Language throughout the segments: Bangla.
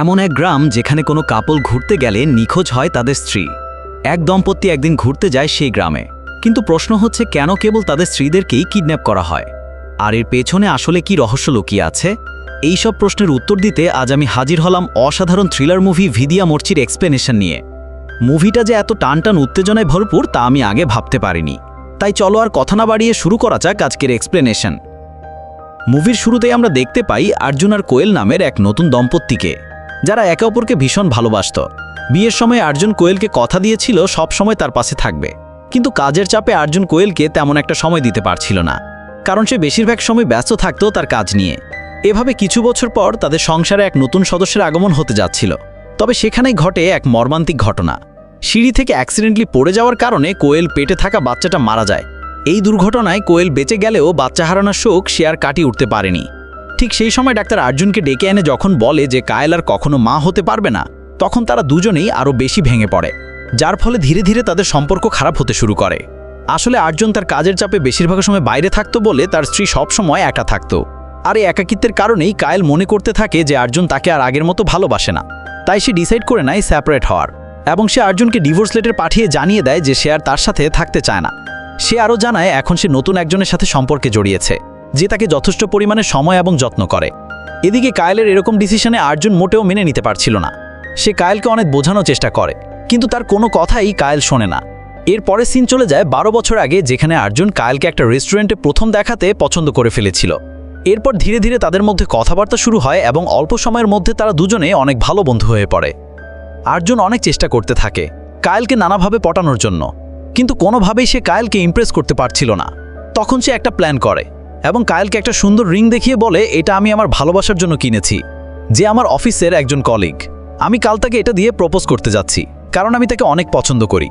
এমন এক গ্রাম যেখানে কোনো কাপল ঘুরতে গেলে নিখোঁজ হয় তাদের স্ত্রী। এক দম্পতি একদিন ঘুরতে যায় সেই গ্রামে। কিন্তু প্রশ্ন হচ্ছে, কেন কেবল তাদের স্ত্রীদেরকেই কিডন্যাপ করা হয়? আর এর পেছনে আসলে কি রহস্য লুকিয়ে আছে? এই সব প্রশ্নের উত্তর দিতে আজ আমি হাজির হলাম অসাধারণ থ্রিলার মুভি ভিদিয়া মোর্চির এক্সপ্লেনেশন নিয়ে। মুভিটা যে এত টান টান উত্তেজনায় ভরপুর তা আমি আগে ভাবতে পারিনি। তাই চলো আর কথা না বাড়িয়ে শুরু করা যাক আজকের এক্সপ্লেনেশন। মুভির শুরুতেই আমরা দেখতে পাই আর্জুন আর কোয়েল নামের এক নতুন দম্পতিকে। যারা একে অপরকে ভীষণ ভালোবাসত। বিয়ের সময় আর্জুন কোয়েলকে কথা দিয়েছিল, সব সময় তার পাশে থাকবে। কিন্তু কাজের চাপে আর্জুন কোয়েলকে তেমন একটা সময় দিতে পারছিল না। কারণ সে বেশিরভাগ সময় ব্যস্ত থাকত তার কাজ নিয়ে। এভাবে কিছু বছর পর তাদের সংসারে এক নতুন সদস্যের আগমন হতে যাচ্ছিল। তবে সেখানেই ঘটে এক মর্মান্তিক ঘটনা। সিঁড়ি থেকে অ্যাক্সিডেন্টলি পড়ে যাওয়ার কারণে কোয়েল পেটে থাকা বাচ্চাটা মারা যায়। এই দুর্ঘটনায় কোয়েল বেঁচে গেলেও বাচ্চা হারানোর শোক সে আর কাটিয়ে উঠতে পারেনি। ঠিক সেই সময় ডাক্তার আর্জুনকে ডেকে এনে যখন বলে যে কায়েল আর কখনো মা হতে পারবে না, তখন তারা দুজনেই আরও বেশি ভেঙে পড়ে, যার ফলে ধীরে ধীরে তাদের সম্পর্ক খারাপ হতে শুরু করে। আসলে আর্জুন তার কাজের চাপে বেশিরভাগ সময় বাইরে থাকতো বলে তার স্ত্রী সব সময় একা থাকতো। আর এই একাকিত্বের কারণেই কায়েল মনে করতে থাকে যে আর্জুন তাকে আর আগের মতো ভালোবাসে না। তাই সে ডিসাইড করে নেয় সেপারেট হওয়ার এবং সে আর্জুনকে ডিভোর্স লেটার পাঠিয়ে জানিয়ে দেয় যে সে আর তার সাথে থাকতে চায় না। সে আরও জানায় এখন সে নতুন একজনের সাথে সম্পর্কে জড়িয়েছে। যে তাকে যথেষ্ট পরিমাণে সময় এবং যত্ন করে। এদিকে কায়েলের এরকম ডিসিশনে আর্জুন মোটেও মেনে নিতে পারছিল না। সে কায়েলকে অনেক বোঝানোর চেষ্টা করে, কিন্তু তার কোনো কথাই কায়েল শোনে না। এরপরে সিন চলে যায় বারো বছর আগে, যেখানে আর্জুন কায়েলকে একটা রেস্টুরেন্টে প্রথম দেখাতে পছন্দ করে ফেলেছিল। এরপর ধীরে ধীরে তাদের মধ্যে কথাবার্তা শুরু হয় এবং অল্প সময়ের মধ্যে তারা দুজনে অনেক ভালো বন্ধু হয়ে পড়ে। আর্জুন অনেক চেষ্টা করতে থাকে, কায়েলকে নানাভাবে পটানোর জন্য। কিন্তু কোনোভাবেই সে কায়েলকে ইমপ্রেস করতে পারছিল না। তখন সে একটা প্ল্যান করে এবং কায়েলকে একটা সুন্দর রিং দেখিয়ে বলে, এটা আমি আমার ভালোবাসার জন্য কিনেছি, যে আমার অফিসের একজন কলিগ। আমি কাল তাকে এটা দিয়ে প্রপোজ করতে যাচ্ছি, কারণ আমি তাকে অনেক পছন্দ করি।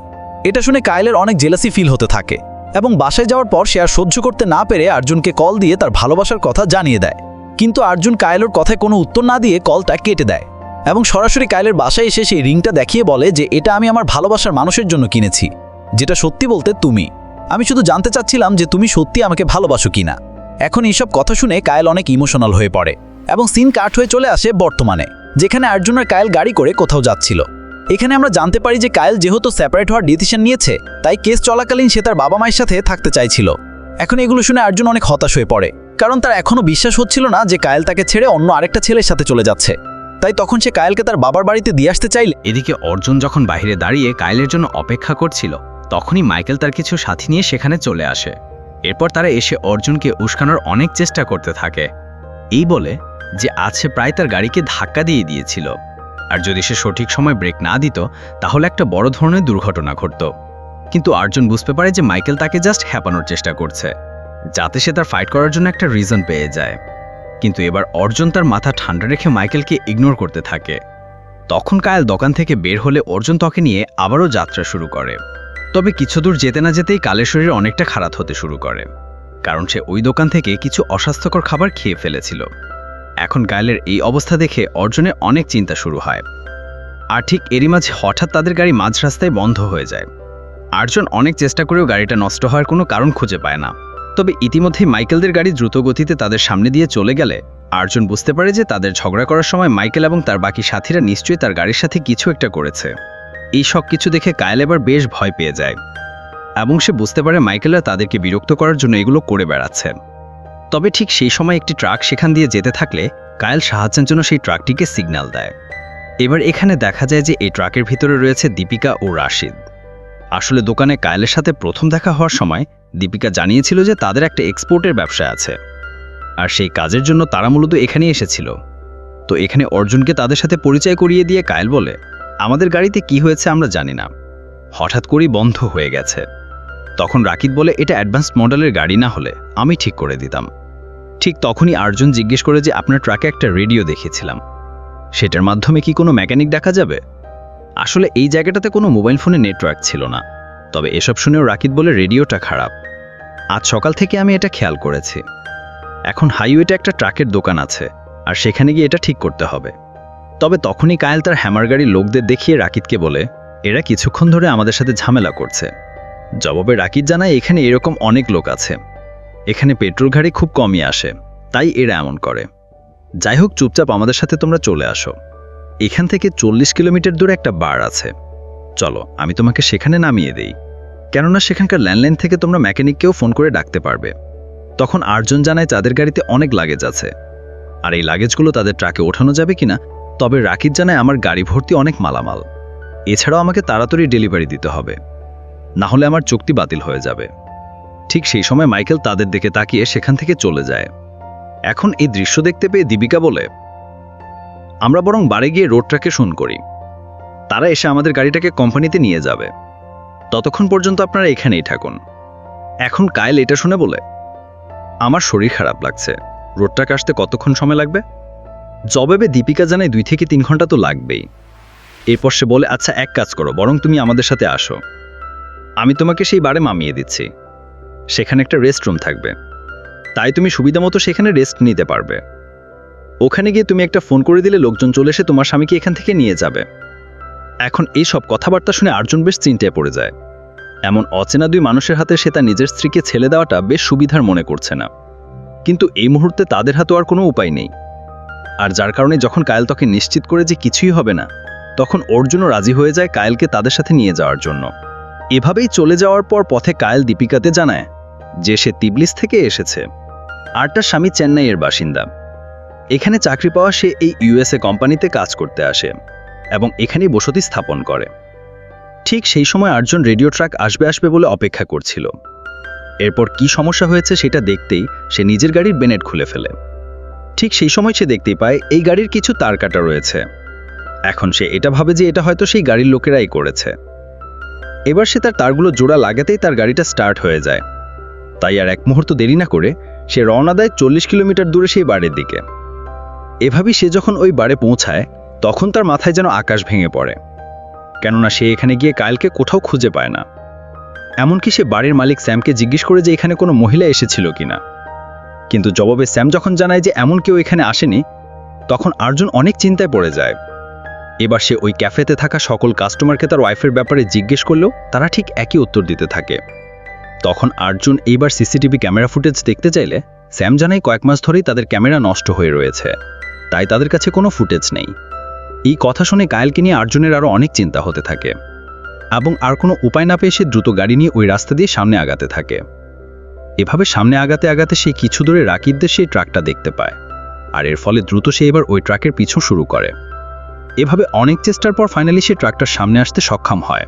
এটা শুনে কায়েলের অনেক জেলাসি ফিল হতে থাকে এবং বাসায় যাওয়ার পর সে আর সহ্য করতে না পেরে আর্জুনকে কল দিয়ে তার ভালোবাসার কথা জানিয়ে দেয়। কিন্তু আর্জুন কায়েলের কথায় কোনো উত্তর না দিয়ে কলটা কেটে দেয় এবং সরাসরি কায়েলের বাসায় এসে সেই রিংটা দেখিয়ে বলে যে, এটা আমি আমার ভালোবাসার মানুষের জন্য কিনেছি, যেটা সত্যি বলতে তুমি। আমি শুধু জানতে চাচ্ছিলাম যে তুমি সত্যি আমাকে ভালোবাসো কিনা। এখন এইসব কথা শুনে কায়েল অনেক ইমোশনাল হয়ে পড়ে এবং সিন কাট হয়ে চলে আসে বর্তমানে, যেখানে আর্জুন আর কায়েল গাড়ি করে কোথাও যাচ্ছিল। এখানে আমরা জানতে পারি যে কায়েল যেহেতু সেপারেট হওয়ার ডিসিশন নিয়েছে, তাই কেস চলাকালীন সে তার বাবা মায়ের সাথে থাকতে চাইছিল। এখন এগুলো শুনে আর্জুন অনেক হতাশ হয়ে পড়ে, কারণ তার এখনও বিশ্বাস হচ্ছিল না যে কায়েল তাকে ছেড়ে অন্য আরেকটা ছেলের সাথে চলে যাচ্ছে। তাই তখন সে কায়েলকে তার বাবার বাড়িতে দিয়ে আসতে চাইলে এদিকে অর্জুন যখন বাইরে দাঁড়িয়ে কায়েলের জন্য অপেক্ষা করছিল, তখনই মাইকেল তার কিছু সাথী নিয়ে সেখানে চলে আসে। এরপর তারা এসে অর্জুনকে উস্কানোর অনেক চেষ্টা করতে থাকে। এই বলে যে আছে প্রায় তার গাড়িকে ধাক্কা দিয়ে দিয়েছিল। আর যদি সে সঠিক সময় ব্রেক না দিত, তাহলে একটা বড় ধরনের দুর্ঘটনা ঘটত। কিন্তু আর্জুন বুঝতে পারে যে মাইকেল তাকে জাস্ট হ্যাপানোর চেষ্টা করছে, যাতে সে তার ফাইট করার জন্য একটা রিজন পেয়ে যায়। কিন্তু এবার অর্জুন তার মাথা ঠান্ডা রেখে মাইকেলকে ইগনোর করতে থাকে। তখন কায়েল দোকান থেকে বের হলে অর্জুন তাকে নিয়ে আবারও যাত্রা শুরু করে। তবে কিছু দূর যেতে না যেতেই কালের শরীর অনেকটা খারাপ হতে শুরু করে, কারণ সে ওই দোকান থেকে কিছু অস্বাস্থ্যকর খাবার খেয়ে ফেলেছিল। এখন কায়েলের এই অবস্থা দেখে অর্জুনের অনেক চিন্তা শুরু হয়। আর ঠিক এরই মাঝে হঠাৎ তাদের গাড়ি মাঝ রাস্তায় বন্ধ হয়ে যায়। আর্জুন অনেক চেষ্টা করেও গাড়িটা নষ্ট হওয়ার কোনো কারণ খুঁজে পায় না। তবে ইতিমধ্যেই মাইকেলদের গাড়ি দ্রুত গতিতে তাদের সামনে দিয়ে চলে গেলে আর্জুন বুঝতে পারে যে তাদের ঝগড়া করার সময় মাইকেল এবং তার বাকি সাথীরা নিশ্চয়ই তার গাড়ির সাথে কিছু একটা করেছে। এই সব কিছু দেখে কায়েল এবার বেশ ভয় পেয়ে যায়। এবং সে বুঝতে পারে মাইকেলরা তাদেরকে বিরক্ত করার জন্য এগুলো করে বেড়াচ্ছে। তবে ঠিক সেই সময় একটি ট্রাক সেখান দিয়ে যেতে থাকলে কায়েল সাহায্যের জন্য সেই ট্রাকটিকে সিগন্যাল দেয়। এবার এখানে দেখা যায় যে এই ট্রাকের ভিতরে রয়েছে দীপিকা ও রাশিদ। আসলে দোকানে কায়েলের সাথে প্রথম দেখা হওয়ার সময় দীপিকা জানিয়েছিল যে তাদের একটা এক্সপোর্টের ব্যবসা আছে। আর সেই কাজের জন্য তারা মূলত এখানেই এসেছিল। তো এখানে অর্জুনকে তাদের সাথে পরিচয় করিয়ে দিয়ে কায়েল বলে আমাদের গাড়িতে কি হয়েছে আমরা জানি না। হঠাৎ করেই বন্ধ হয়ে গেছে। তখন রাকিব বলে, এটা অ্যাডভান্সড মডেলের গাড়ি না হলে আমি ঠিক করে দিতাম। ঠিক তখনই আর্জুন জিজ্ঞেস করে যে, আপনার ট্রাকে একটা রেডিও দেখেছিলাম। সেটার মাধ্যমে কি কোনো মেকানিক দেখা যাবে? আসলে এই জায়গাটাতে কোনো মোবাইল ফোনে নেটওয়ার্ক ছিল না। তবে এসব শুনেও রাকিব বলে, রেডিওটা খারাপ। আজ সকাল থেকে আমি এটা খেয়াল করেছি। এখন হাইওয়েতে একটা ট্রাকের দোকান আছে, আর সেখানে গিয়ে এটা ঠিক করতে হবে। তবে তখনই কায়েল তার হ্যামার গাড়ির লোকদের দেখিয়ে রাকিদকে বলে, এরা কিছুক্ষণ ধরে আমাদের সাথে ঝামেলা করছে। জবাবে রাকিদ জানায়, এখানে এরকম অনেক লোক আছে। এখানে পেট্রোল গাড়ি খুব কমই আসে, তাই এরা এমন করে। যাই হোক, চুপচাপ আমাদের সাথে তোমরা চলে আসো। এখান থেকে চল্লিশ কিলোমিটার দূরে একটা বার আছে। চলো, আমি তোমাকে সেখানে নামিয়ে দেই। কেননা সেখানকার ল্যান্ডলাইন থেকে তোমরা মেকানিককেও ফোন করে ডাকতে পারবে। তখন আটজন জানায়, তাদের গাড়িতে অনেক লাগেজ আছে। আর এই লাগেজগুলো তাদের ট্রাকে ওঠানো যাবে কিনা তবে রাকিব জানায় আমার গাড়ি ভর্তি অনেক মালামাল। এছাড়াও আমাকে তাড়াতাড়ি ডেলিভারি দিতে হবে। না হলে আমার চুক্তি বাতিল হয়ে যাবে। ঠিক সেই সময় মাইকেল তাদের দিকে তাকিয়ে সেখান থেকে চলে যায়। এখন এই দৃশ্য দেখতে পেয়ে দীপিকা বলে, আমরা বরং বাড়ি গিয়ে রোড ট্রাকে ফোন করি। তারা এসে আমাদের গাড়িটাকে কোম্পানিতে নিয়ে যাবে। ততক্ষণ পর্যন্ত আপনারা এখানেই থাকুন। এখন কায়েল এটা শুনে বলে, আমার শরীর খারাপ লাগছে। রোড ট্রাক আসতে কতক্ষণ সময় লাগবে? জবাবে দীপিকা জানায় দুই থেকে তিন ঘণ্টা তো লাগবেই। এরপর সে বলে আচ্ছা এক কাজ করো, বরং তুমি আমাদের সাথে আসো। আমি তোমাকে সেই বারে মামিয়ে দিচ্ছি। সেখানে একটা রেস্টরুম থাকবে। তাই তুমি সুবিধা মতো সেখানে রেস্ট নিতে পারবে। ওখানে গিয়ে তুমি একটা ফোন করে দিলে লোকজন চলে এসে তোমার স্বামীকে এখান থেকে নিয়ে যাবে। এখন এই সব কথাবার্তা শুনে আর্জুন বেশ চিন্তায় পড়ে যায়। এমন অচেনা দুই মানুষের হাতে সে তার নিজের স্ত্রীকে ছেলে দেওয়াটা বেশ সুবিধার মনে করছে না। কিন্তু এই মুহূর্তে তাদের হাতে আর কোনো উপায় নেই। আর যার কারণে যখন কায়েল তাকে নিশ্চিত করে যে কিছুই হবে না, তখন অর্জুনও রাজি হয়ে যায় কায়েলকে তাদের সাথে নিয়ে যাওয়ার জন্য। এভাবেই চলে যাওয়ার পর পথে কায়েল দীপিকাতে জানায় যে সে তিবলিস থেকে এসেছে, আর তার স্বামী চেন্নাইয়ের বাসিন্দা। এখানে চাকরি পাওয়া সে এই ইউএসএ কোম্পানিতে কাজ করতে আসে এবং এখানেই বসতি স্থাপন করে। ঠিক সেই সময় আটজন রেডিও ট্রাক আসবে আসবে বলে অপেক্ষা করছিল। এরপর কি সমস্যা হয়েছে সেটা দেখতেই সে নিজের গাড়ির বেনেট খুলে ফেলে। ঠিক সেই সময় সে দেখতেই পায় এই গাড়ির কিছু তার কাটা রয়েছে। এখন সে এটা ভাবে যে এটা হয়তো সেই গাড়ির লোকেরাই করেছে। এবার সে তার তারগুলো জোড়া লাগাতেই তার গাড়িটা স্টার্ট হয়ে যায়। তাই আর এক মুহূর্ত দেরি না করে সে রওনা দেয় চল্লিশ কিলোমিটার দূরে সেই বাড়ির দিকে। এভাবেই সে যখন ওই বাড়ে পৌঁছায়, তখন তার মাথায় যেন আকাশ ভেঙে পড়ে। কেননা সে এখানে গিয়ে কায়েলকে কোথাও খুঁজে পায় না। এমনকি সে বাড়ির মালিক স্যামকে জিজ্ঞেস করে যে এখানে কোনো মহিলা এসেছিল কিনা। কিন্তু জবাবে স্যাম যখন জানায় যে এমন কেউ এখানে আসেনি, তখন আর্জুন অনেক চিন্তায় পড়ে যায়। এবার সে ওই ক্যাফেতে থাকা সকল কাস্টমারকে তার ওয়াইফের ব্যাপারে জিজ্ঞেস করলেও তারা ঠিক একই উত্তর দিতে থাকে। তখন আর্জুন এইবার সিসিটিভি ক্যামেরা ফুটেজ দেখতে চাইলে স্যাম জানাই কয়েক মাস ধরেই তাদের ক্যামেরা নষ্ট হয়ে রয়েছে, তাই তাদের কাছে কোনো ফুটেজ নেই। এই কথা শুনে কায়েলকে নিয়ে আর্জুনের আরও অনেক চিন্তা হতে থাকে এবং আর কোনো উপায় না পেয়ে সে দ্রুত গাড়ি নিয়ে ওই রাস্তা দিয়ে সামনে আগাতে থাকে। এভাবে সামনে আগাতে আগাতে সে কিছু দূরে রাকিবদের সেই ট্রাকটা দেখতে পায়। আর এর ফলে দ্রুত সে এবার ওই ট্রাকের পিছু শুরু করে। এভাবে অনেক চেষ্টার পর ফাইনালি সে ট্রাকটার সামনে আসতে সক্ষম হয়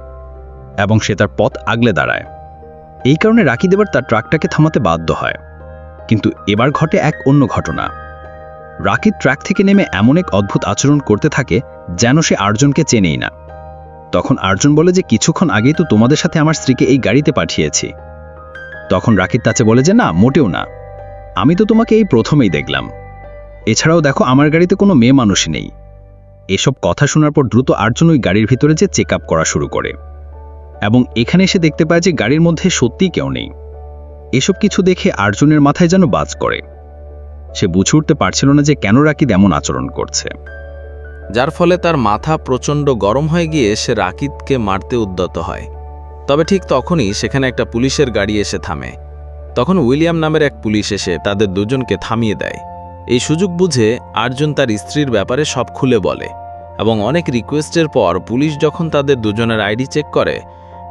এবং সে তার পথ আগলে দাঁড়ায়। এই কারণে রাকিব এবার তার ট্রাকটাকে থামাতে বাধ্য হয়। কিন্তু এবার ঘটে এক অন্য ঘটনা। রাকিব ট্র্যাক থেকে নেমে এমন এক অদ্ভুত আচরণ করতে থাকে যেন সে আর্জনকে চেনেই না। তখন আর্জুন বলে যে, কিছুক্ষণ আগেই তো তোমাদের সাথে আমার স্ত্রীকে এই গাড়িতে পাঠিয়েছি। তখন রাকিব তাচে বলে যে, না, মোটেও না। আমি তো তোমাকে এই প্রথমেই দেখলাম। এছাড়াও দেখো, আমার গাড়িতে কোনো মেয়ে মানুষই নেই। এসব কথা শোনার পর দ্রুত আর্জুন ওই গাড়ির ভিতরে যে চেক করা শুরু করে। এবং এখানে এসে দেখতে পায় যে, গাড়ির মধ্যে সত্যিই কেউ নেই। এসব কিছু দেখে আর্জুনের মাথায় যেন বাজ করে। সে বুঝে উঠতে পারছিল না যে, কেন রাকিব এমন আচরণ করছে। যার ফলে তার মাথা প্রচণ্ড গরম হয়ে গিয়ে সে রাকিবকে মারতে উদ্যত হয়। তবে ঠিক তখনই সেখানে একটা পুলিশের গাড়ি এসে থামে। তখন উইলিয়াম নামের এক পুলিশ এসে তাদের দুজনকে থামিয়ে দেয়। এই সুযোগ বুঝে আর্জুন তার স্ত্রীর ব্যাপারে সব খুলে বলে এবং অনেক রিকোয়েস্টের পর পুলিশ যখন তাদের দুজনের আইডি চেক করে,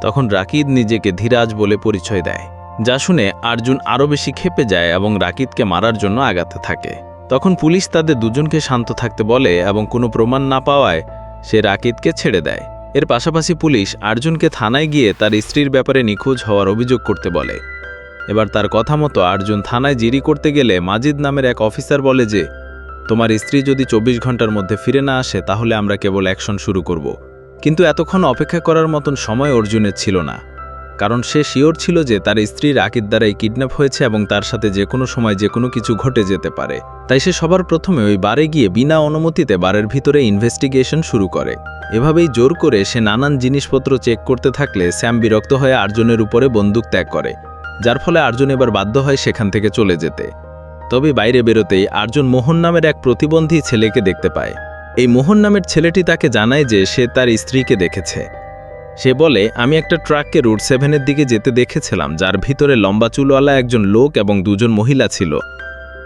তখন রাকিদ নিজেকে ধীরাজ বলে পরিচয় দেয়, যা শুনে আর্জুন আরও বেশি ক্ষেপে যায় এবং রাকিদকে মারার জন্য আগাতে থাকে। তখন পুলিশ তাদের দুজনকে শান্ত থাকতে বলে এবং কোনো প্রমাণ না পাওয়ায় সে রাকিদকে ছেড়ে দেয়। এর পাশাপাশি পুলিশ আর্জুনকে থানায় গিয়ে তার স্ত্রীর ব্যাপারে নিখোঁজ হওয়ার অভিযোগ করতে বলে। এবার তার কথা মতো আর্জুন থানায় জিরি করতে গেলে মাজিদ নামের এক অফিসার বলে যে, তোমার স্ত্রী যদি চব্বিশ ঘণ্টার মধ্যে ফিরে না আসে, তাহলে আমরা কেবল অ্যাকশন শুরু করব। কিন্তু এতক্ষণ অপেক্ষা করার মতন সময় অর্জুনের ছিল না। কারণ সে শিওর ছিল যে তার স্ত্রী রাকির দ্বারাই কিডন্যাপ হয়েছে এবং তার সাথে যে কোনো সময় যে কোনো কিছু ঘটে যেতে পারে। তাই সে সবার প্রথমে ওই বারে গিয়ে বিনা অনুমতিতে বারের ভিতরে ইনভেস্টিগেশন শুরু করে। এভাবেই জোর করে সে নানান জিনিসপত্র চেক করতে থাকলে স্যাম বিরক্ত হয়ে আর্জনের উপরে বন্দুক ত্যাগ করে, যার ফলে আর্জুন এবার বাধ্য হয় সেখান থেকে চলে যেতে। তবে বাইরে বেরোতেই আর্জুন মোহন নামের এক প্রতিবন্ধী ছেলেকে দেখতে পায়। এই মোহন নামের ছেলেটি তাকে জানায় যে সে তার স্ত্রীকে দেখেছে। সে বলে, আমি একটা ট্রাককে রুট সেভেনের দিকে যেতে দেখেছিলাম, যার ভিতরে লম্বা চুলওয়ালা একজন লোক এবং দুজন মহিলা ছিল।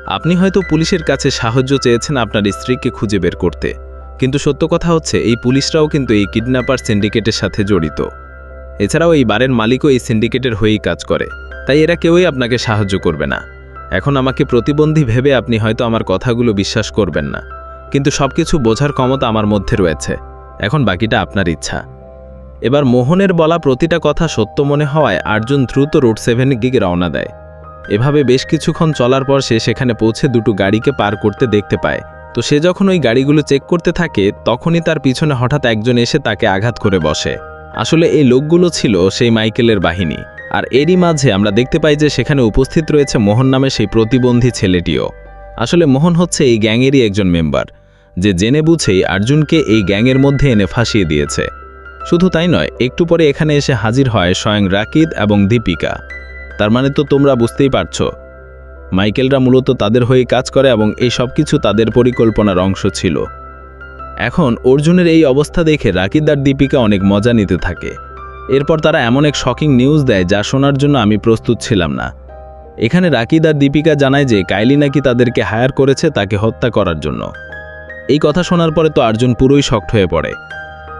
আপনি হয়তো পুলিশের কাছে সাহায্য চেয়েছেন আপনার স্ত্রীকে খুঁজে বের করতে। কিন্তু সত্য কথা হচ্ছে, এই পুলিশরাও কিন্তু এই কিডন্যাপার সিন্ডিকেটের সাথে জড়িত। এছাড়াও এই বারের মালিকও এই সিন্ডিকেটের হয়েই কাজ করে। তাই এরা কেউই আপনাকে সাহায্য করবে না। এখন আমাকে প্রতিবন্ধী ভেবে আপনি হয়তো আমার কথাগুলো বিশ্বাস করবেন না। কিন্তু সবকিছু বোঝার ক্ষমতা আমার মধ্যে রয়েছে। এখন বাকিটা আপনার ইচ্ছা। এবার মোহনের বলা প্রতিটা কথা সত্য মনে হওয়ায় আর্জুন দ্রুত রোড সেভেনের দিকে রওনা দেয়। এভাবে বেশ কিছুক্ষণ চলার পর সে সেখানে পৌঁছে দুটো গাড়িকে পার করতে দেখতে পায়। তো সে যখন ওই গাড়িগুলো চেক করতে থাকে, তখনই তার পিছনে হঠাৎ একজন এসে তাকে আঘাত করে বসে। আসলে এই লোকগুলো ছিল সেই মাইকেলের বাহিনী। আর এরই মাঝে আমরা দেখতে পাই যে সেখানে উপস্থিত রয়েছে মোহন নামে সেই প্রতিবন্ধী ছেলেটিও। আসলে মোহন হচ্ছে এই গ্যাংয়েরই একজন মেম্বার। যে জেনে বুঝেই আর্জুনকে এই গ্যাংয়ের মধ্যে এনে ফাঁসিয়ে দিয়েছে। শুধু তাই নয়, একটু পরে এখানে এসে হাজির হয় স্বয়ং রাকিদ এবং দীপিকা। তার মানে তো তোমরা বুঝতেই পারছ। মাইকেলরা মূলত তাদের হয়ে কাজ করে এবং এই সব কিছু তাদের পরিকল্পনার অংশ ছিল। এখন অর্জুনের এই অবস্থা দেখে রাকিদ আর দীপিকা অনেক মজা নিতে থাকে। এরপর তারা এমন এক শকিং নিউজ দেয় যা শোনার জন্য আমি প্রস্তুত ছিলাম না। এখানে রাকিদ আর দীপিকা জানায় যে কাইলি নাকি তাদেরকে হায়ার করেছে তাকে হত্যা করার জন্য। এই কথা শোনার পরে তো আর্জুন পুরোই শক্ট হয়ে পড়ে।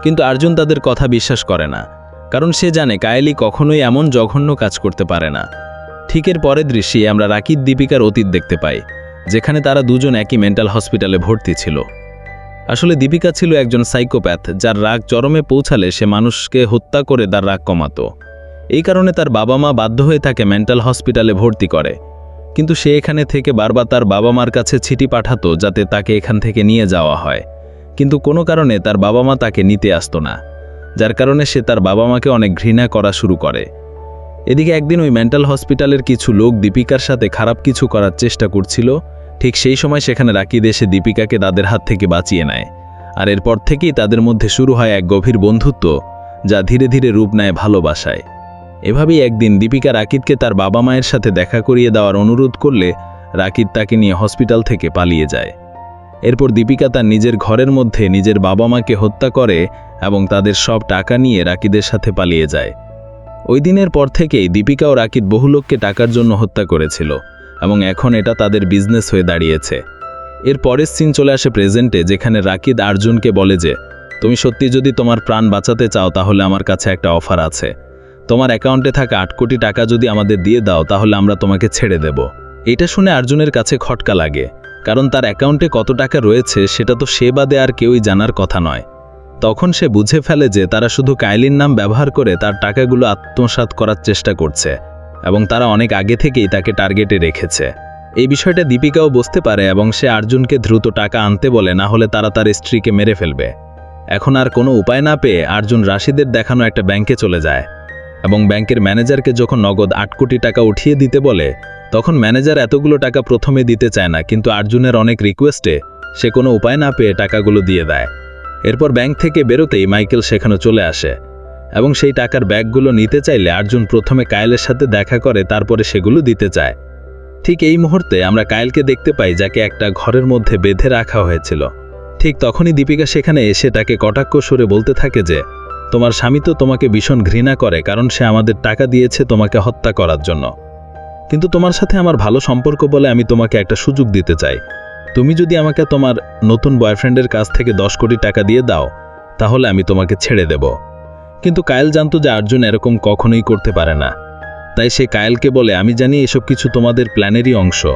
কিন্তু আর্জুন তাদের কথা বিশ্বাস করে না, কারণ সে জানে কায়েলি কখনোই এমন জঘন্য কাজ করতে পারে না। ঠিকের পরের দৃশ্যে আমরা রাকিদ দীপিকার অতীত দেখতে পাই, যেখানে তারা দুজন একই মেন্টাল হসপিটালে ভর্তি ছিল। আসলে দীপিকা ছিল একজন সাইকোপ্যাথ, যার রাগ চরমে পৌঁছালে সে মানুষকে হত্যা করে তার রাগ কমাতো। এই কারণে তার বাবা মা বাধ্য হয়ে তাকে মেন্টাল হসপিটালে ভর্তি করে। কিন্তু সে এখানে থেকে বারবার তার বাবা মার কাছে ছিটি পাঠাতো যাতে তাকে এখান থেকে নিয়ে যাওয়া হয়। কিন্তু কোনো কারণে তার বাবা মা তাকে নিতে আসতো না, যার কারণে সে তার বাবা মাকে অনেক ঘৃণা করা শুরু করে। এদিকে একদিন ওই মেন্টাল হসপিটালের কিছু লোক দীপিকার সাথে খারাপ কিছু করার চেষ্টা করছিল, ঠিক সেই সময় সেখানে রাকিদ এসে দীপিকাকে তাদের হাত থেকে বাঁচিয়ে নেয়, আর এরপর থেকেই তাদের মধ্যে শুরু হয় এক গভীর বন্ধুত্ব, যা ধীরে ধীরে রূপ নেয় ভালোবাসায়। এভাবেই একদিন দীপিকা রাকিদকে তার বাবা মায়ের সাথে দেখা করিয়ে দেওয়ার অনুরোধ করলে রাকিদ তাকে নিয়ে হসপিটাল থেকে পালিয়ে যায়। এরপর দীপিকা তার নিজের ঘরের মধ্যে নিজের বাবা মাকে হত্যা করে এবং তাদের সব টাকা নিয়ে রাকিদের সাথে পালিয়ে যায়। ওই দিনের পর থেকেই দীপিকা ও রাকিদ বহু লোককে টাকার জন্য হত্যা করেছিল এবং এখন এটা তাদের বিজনেস হয়ে দাঁড়িয়েছে। এর পরের সিন চলে আসে প্রেজেন্টে যেখানে রাকিদ আর্জুনকে বলে যে, তুমি সত্যি যদি তোমার প্রাণ বাঁচাতে চাও তাহলে আমার কাছে একটা অফার আছে। তোমার অ্যাকাউন্টে থাকা আট কোটি টাকা যদি আমাদের দিয়ে দাও তাহলে আমরা তোমাকে ছেড়ে দেব। এটা শুনে আর্জুনের কাছে খটকা লাগে। কারণ তার অ্যাকাউন্টে কত টাকা রয়েছে সেটা তো সে বাদে আর কেউই জানার কথা নয়। তখন সে বুঝে ফেলে যে তারা শুধু কাইলির নাম ব্যবহার করে তার টাকাগুলো আত্মসাৎ করার চেষ্টা করছে এবং তারা অনেক আগে থেকেই তাকে টার্গেটে রেখেছে। এই বিষয়টা দীপিকাও বুঝতে পারে এবং সে আর্জুনকে দ্রুত টাকা আনতে বলে, না হলে তারা তার স্ত্রীকে মেরে ফেলবে। এখন আর কোনো উপায় না পেয়ে আর্জুন রাশিদের দেখানো একটা ব্যাংকে চলে যায় এবং ব্যাংকের ম্যানেজারকে যখন নগদ আট কোটি টাকা উঠিয়ে দিতে বলে তখন ম্যানেজার এতগুলো টাকা প্রথমে দিতে চায় না, কিন্তু আর্জুনের অনেক রিকোয়েস্টে সে কোনো উপায় না পেয়ে টাকাগুলো দিয়ে দেয়। এরপর ব্যাংক থেকে বেরোতেই মাইকেল সেখানে চলে আসে এবং সেই টাকার ব্যাগগুলো নিতে চাইলে আর্জুন প্রথমে কায়েলের সাথে দেখা করে, তারপরে সেগুলো দিতে চায়। ঠিক এই মুহূর্তে আমরা কায়েলকে দেখতে পাই, যাকে একটা ঘরের মধ্যে বেঁধে রাখা হয়েছিল। ঠিক তখনই দীপিকা সেখানে এসে তাকে কটাক্ষ সরে বলতে থাকে যে, তোমার স্বামী তো তোমাকে ভীষণ ঘৃণা করে, কারণ সে আমাদের টাকা দিয়েছে তোমাকে হত্যা করার জন্য। কিন্তু তোমার সাথে আমার ভালো সম্পর্ক বলে আমি তোমাকে একটা সুযোগ দিতে চাই। তুমি যদি আমাকে তোমার নতুন বয়ফ্রেন্ডের কাছ থেকে দশ কোটি টাকা দিয়ে দাও, তাহলে আমি তোমাকে ছেড়ে দেব। কিন্তু কায়েল জানতো যে আর্জুন এরকম কখনোই করতে পারে না। তাই সে কায়েলকে বলে, আমি জানি এসব কিছু তোমাদের প্ল্যানেরই অংশ,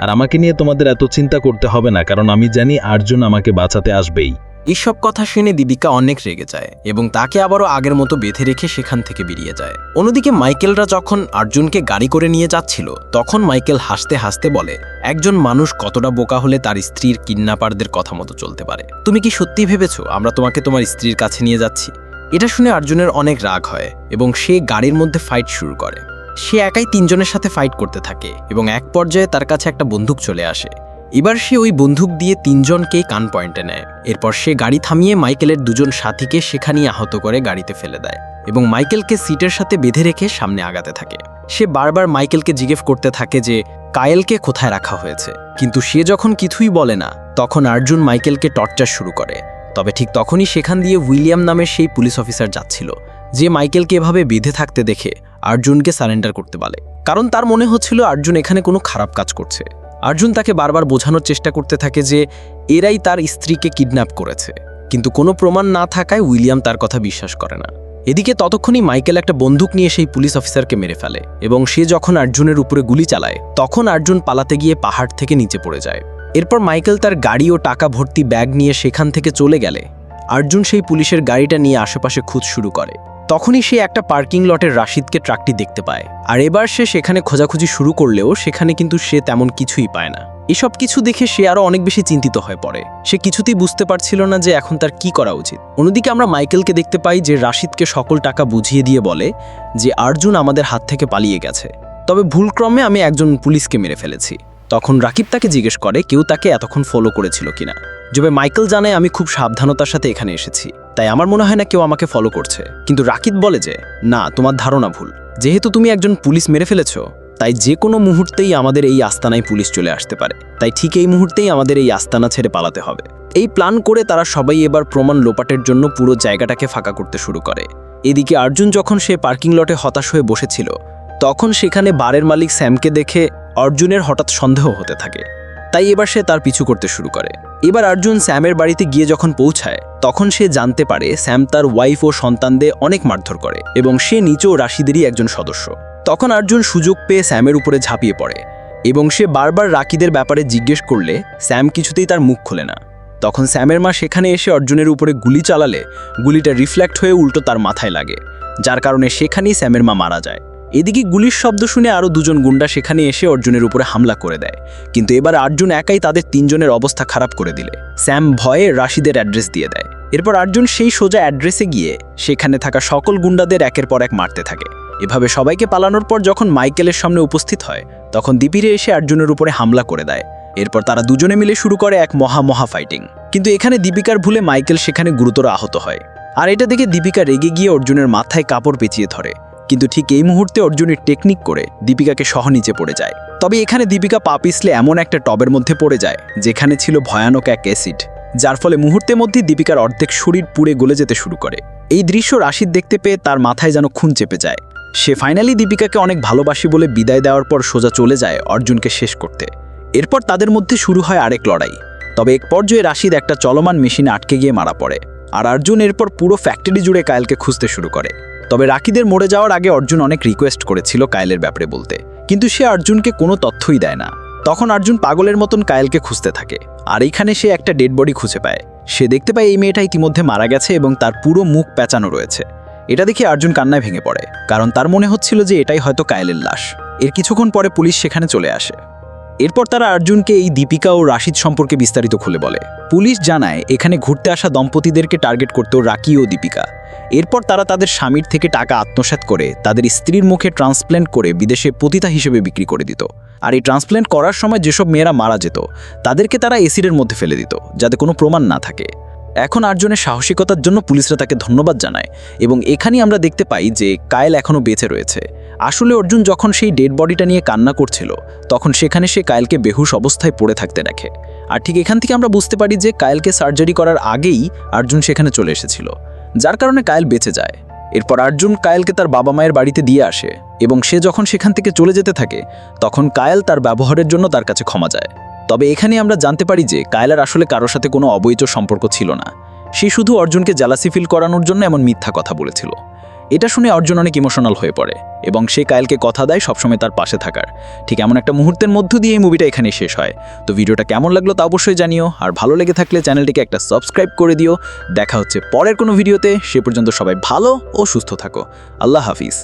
আর আমাকে নিয়ে তোমাদের এত চিন্তা করতে হবে না, কারণ আমি জানি আর্জুন আমাকে বাঁচাতে আসবেই। এসব কথা শুনে দীপিকা অনেক রেগে যায় এবং তাকে আবারও আগের মতো বেঁধে রেখে সেখান থেকে বেরিয়ে যায়। অন্যদিকে মাইকেলরা যখন আর্জুনকে গাড়ি করে নিয়ে যাচ্ছিল, তখন মাইকেল হাসতে হাসতে বলে, একজন মানুষ কতটা বোকা হলে তার স্ত্রীর কিডন্যাপারদের কথা মতো চলতে পারে? তুমি কি সত্যি ভেবেছো আমরা তোমাকে তোমার স্ত্রীর কাছে নিয়ে যাচ্ছি? এটা শুনে অর্জুনের অনেক রাগ হয় এবং সে গাড়ির মধ্যে ফাইট শুরু করে। সে একাই তিনজনের সাথে ফাইট করতে থাকে এবং এক পর্যায়ে তার কাছে একটা বন্দুক চলে আসে। এবার সে ওই বন্দুক দিয়ে তিনজনকে কান পয়েন্টে নেয়। এরপর সে গাড়ি থামিয়ে মাইকেলের দুজন সাথীকে সেখানেই আহত করে গাড়িতে ফেলে দেয় এবং মাইকেলকে সিটের সাথে বেঁধে রেখে সামনে আগাতে থাকে। সে বারবার মাইকেলকে জিজ্ঞেস করতে থাকে যে, কায়েলকে কোথায় রাখা হয়েছে? কিন্তু সে যখন কিছুই বলে না, তখন আর্জুন মাইকেলকে টর্চার শুরু করে। তবে ঠিক তখনই সেখান দিয়ে উইলিয়াম নামের সেই পুলিশ অফিসার যাচ্ছিল, যে মাইকেলকে এভাবে বেঁধে থাকতে দেখে আর্জুনকে সারেন্ডার করতে বলে কারণ তার মনে হচ্ছিল আর্জুন এখানে কোনো খারাপ কাজ করছে। আর্জুন তাকে বারবার বোঝানোর চেষ্টা করতে থাকে যে এরাই তার স্ত্রীকে কিডন্যাপ করেছে। কিন্তু কোনো প্রমাণ না থাকায় উইলিয়াম তার কথা বিশ্বাস করে না। এদিকে ততক্ষণই মাইকেল একটা বন্দুক নিয়ে সেই পুলিশ অফিসারকে মেরে ফেলে এবং সে যখন আর্জুনের উপরে গুলি চালায়, তখন আর্জুন পালাতে গিয়ে পাহাড় থেকে নিচে পড়ে যায়। এরপর মাইকেল তার গাড়ি ও টাকা ভর্তি ব্যাগ নিয়ে সেখান থেকে চলে গেলে আর্জুন সেই পুলিশের গাড়িটা নিয়ে আশেপাশে খুঁজ শুরু করে। তখনই সে একটা পার্কিং লটের রাশিদকে ট্রাকটি দেখতে পায়। আর এবার সে সেখানে খোঁজাখুঁজি শুরু করলেও সেখানে কিন্তু সে তেমন কিছুই পায় না। এসব কিছু দেখে সে আরও অনেক বেশি চিন্তিত হয়ে পড়ে। সে কিছুতেই বুঝতে পারছিল না যে এখন তার কি করা উচিত। অন্যদিকে আমরা মাইকেলকে দেখতে পাই যে রাশিদকে সকল টাকা বুঝিয়ে দিয়ে বলে যে, আর্জুন আমাদের হাত থেকে পালিয়ে গেছে। তবে ভুলক্রমে আমি একজন পুলিশকে মেরে ফেলেছি। তখন রাকিব তাকে জিজ্ঞেস করে, কেউ তাকে এতক্ষণ ফলো করেছিল কিনা? যবে মাইকেল জানায়, আমি খুব সাবধানতার সাথে এখানে এসেছি। তাই আমার মনে হয় না কেউ আমাকে ফলো করছে। কিন্তু রাকিব বলে যে, না, তোমার ধারণা ভুল। যেহেতু তুমি একজন পুলিশ মেরে ফেলেছ, তাই যে কোনো মুহূর্তেই আমাদের এই আস্তানায় পুলিশ চলে আসতে পারে। তাই ঠিক এই মুহূর্তেই আমাদের এই আস্তানা ছেড়ে পালাতে হবে। এই প্ল্যান করে তারা সবাই এবার প্রমাণ লোপাটের জন্য পুরো জায়গাটাকে ফাঁকা করতে শুরু করে। এদিকে অর্জুন যখন সে পার্কিং লটে হতাশ হয়ে বসেছিল, তখন সেখানে বারের মালিক স্যামকে দেখে অর্জুনের হঠাৎ সন্দেহ হতে থাকে। তাই এবার সে তার পিছু করতে শুরু করে। এবার অর্জুন স্যামের বাড়িতে গিয়ে যখন পৌঁছায়, তখন সে জানতে পারে স্যাম তার ওয়াইফ ও সন্তানদের অনেক মারধর করে এবং সে নিচেও রাশিদেরই একজন সদস্য। তখন অর্জুন সুযোগ পেয়ে স্যামের উপরে ঝাঁপিয়ে পড়ে এবং সে বারবার রাকিদের ব্যাপারে জিজ্ঞেস করলে স্যাম কিছুতেই তার মুখ খোলে না। তখন স্যামের মা সেখানে এসে অর্জুনের উপরে গুলি চালালে, গুলিটা রিফ্লেক্ট হয়ে উল্টো তার মাথায় লাগে, যার কারণে সেখানেই স্যামের মা মারা যায়। এদিকে গুলির শব্দ শুনে আরও দুজন গুন্ডা সেখানে এসে অর্জুনের উপরে হামলা করে দেয়। কিন্তু এবার অর্জুন একাই তাদের তিনজনের অবস্থা খারাপ করে দিলে। স্যাম ভয়ে রাশিদের অ্যাড্রেস দিয়ে দেয়। এরপর অর্জুন সেই সোজা অ্যাড্রেসে গিয়ে সেখানে থাকা সকল গুন্ডাদের একের পর এক মারতে থাকে। এভাবে সবাইকে পালানোর পর যখন মাইকেলের সামনে উপস্থিত হয়, তখন দীপিরে এসে অর্জুনের উপরে হামলা করে দেয়। এরপর তারা দুজনে মিলে শুরু করে এক মহা মহা ফাইটিং কিন্তু এখানে দীপিকার ভুলে মাইকেল সেখানে গুরুতর আহত হয়। আর এটা দেখে দীপিকা রেগে গিয়ে অর্জুনের মাথায় কাপড় পেঁচিয়ে ধরে। কিন্তু ঠিক এই মুহূর্তে অর্জুনের টেকনিক করে দীপিকাকে সহ নিচে পড়ে যায়। তবে এখানে দীপিকা পা পিছলে এমন একটা টবের মধ্যে পড়ে যায়, যেখানে ছিল ভয়ানক এক অ্যাসিড যার ফলে মুহূর্তের মধ্যেই দীপিকার অর্ধেক শরীর পুড়ে গলে যেতে শুরু করে। এই দৃশ্য রাশিদ দেখতে পেয়ে তার মাথায় যেন খুন চেপে যায়। সে ফাইনালি দীপিকাকে অনেক ভালোবাসি বলে বিদায় দেওয়ার পর সোজা চলে যায় অর্জুনকে শেষ করতে। এরপর তাদের মধ্যে শুরু হয় আরেক লড়াই। তবে এক পর্যায়ে রাশিদ একটা চলমান মেশিনে আটকে গিয়ে মারা পড়ে। আর অর্জুন এরপর পুরো ফ্যাক্টরি জুড়ে কায়েলকে খুঁজতে শুরু করে। তবে রাকিদের মরে যাওয়ার আগে অর্জুন অনেক রিকোয়েস্ট করেছিল কায়েলের ব্যাপারে বলতে। কিন্তু সে অর্জুনকে কোনো তথ্যই দেয় না। তখন অর্জুন পাগলের মতন কায়েলকে খুঁজতে থাকে। আর এইখানে সে একটা ডেড বডি খুঁজে পায়। সে দেখতে পায় এই মেয়েটা ইতিমধ্যে মারা গেছে এবং তার পুরো মুখ পেঁচানো রয়েছে। এটা দেখে অর্জুন কান্নায় ভেঙে পড়ে। কারণ তার মনে হচ্ছিল যে এটাই হয়তো কায়েলের লাশ। এর কিছুক্ষণ পরে পুলিশ সেখানে চলে আসে। এরপর তারা অর্জুনকে এই দীপিকা ও রাশিদ সম্পর্কে বিস্তারিত খুলে বলে। পুলিশ জানায়, এখানে ঘুরতে আসা দম্পতিদেরকে টার্গেট করত রাকি ও দীপিকা। এরপর তারা তাদের স্বামীর থেকে টাকা আত্মসাৎ করে তাদের স্ত্রীর মুখে ট্রান্সপ্ল্যান্ট করে বিদেশে পতিতা হিসেবে বিক্রি করে দিত। আর এই ট্রান্সপ্ল্যান্ট করার সময় যেসব মেয়েরা মারা যেত, তাদেরকে তারা এসিডের মধ্যে ফেলে দিত, যাতে কোনো প্রমাণ না থাকে। এখন আর্জনের সাহসিকতার জন্য পুলিশরা তাকে ধন্যবাদ জানায় এবং এখানেই আমরা দেখতে পাই যে কায়েল এখনও বেঁচে রয়েছে। আসলে অর্জুন যখন সেই ডেড বডিটা নিয়ে কান্না করছিল, তখন সেখানে সে কায়েলকে বেহুশ অবস্থায় পড়ে থাকতে দেখে। আর ঠিক এখান থেকে আমরা বুঝতে পারি যে কায়েলকে সার্জারি করার আগেই অর্জুন সেখানে চলে এসেছিল, যার কারণে কায়েল বেঁচে যায়। এরপর অর্জুন কায়েলকে তার বাবা মায়ের বাড়িতে দিয়ে আসে এবং সে যখন সেখান থেকে চলে যেতে থাকে, তখন কায়েল তার ব্যবহারের জন্য তার কাছে ক্ষমা যায়। তবে এখানে আমরা জানতে পারি যে কায়েলার আসলে কারোর সাথে কোনো অবৈধ সম্পর্ক ছিল না। সে শুধু অর্জুনকে জ্যালাসি ফিল করানোর জন্য এমন মিথ্যা কথা বলেছিল। এটা শুনে অর্জুন অনেক ইমোশনাল হয়ে পড়ে এবং সে কায়েলকে কথা দেয় সবসময় তার পাশে থাকার। ঠিক এমন একটা মুহূর্তের মধ্য দিয়ে এই মুভিটা এখানে শেষ হয়। তো ভিডিওটা কেমন লাগল তা অবশ্যই জানিও, আর ভালো লেগে থাকলে চ্যানেলটিকে একটা সাবস্ক্রাইব করে দিও। দেখা হচ্ছে পরের কোনো ভিডিওতে সে পর্যন্ত সবাই ভালো ও সুস্থ থাকো। আল্লাহ হাফিজ।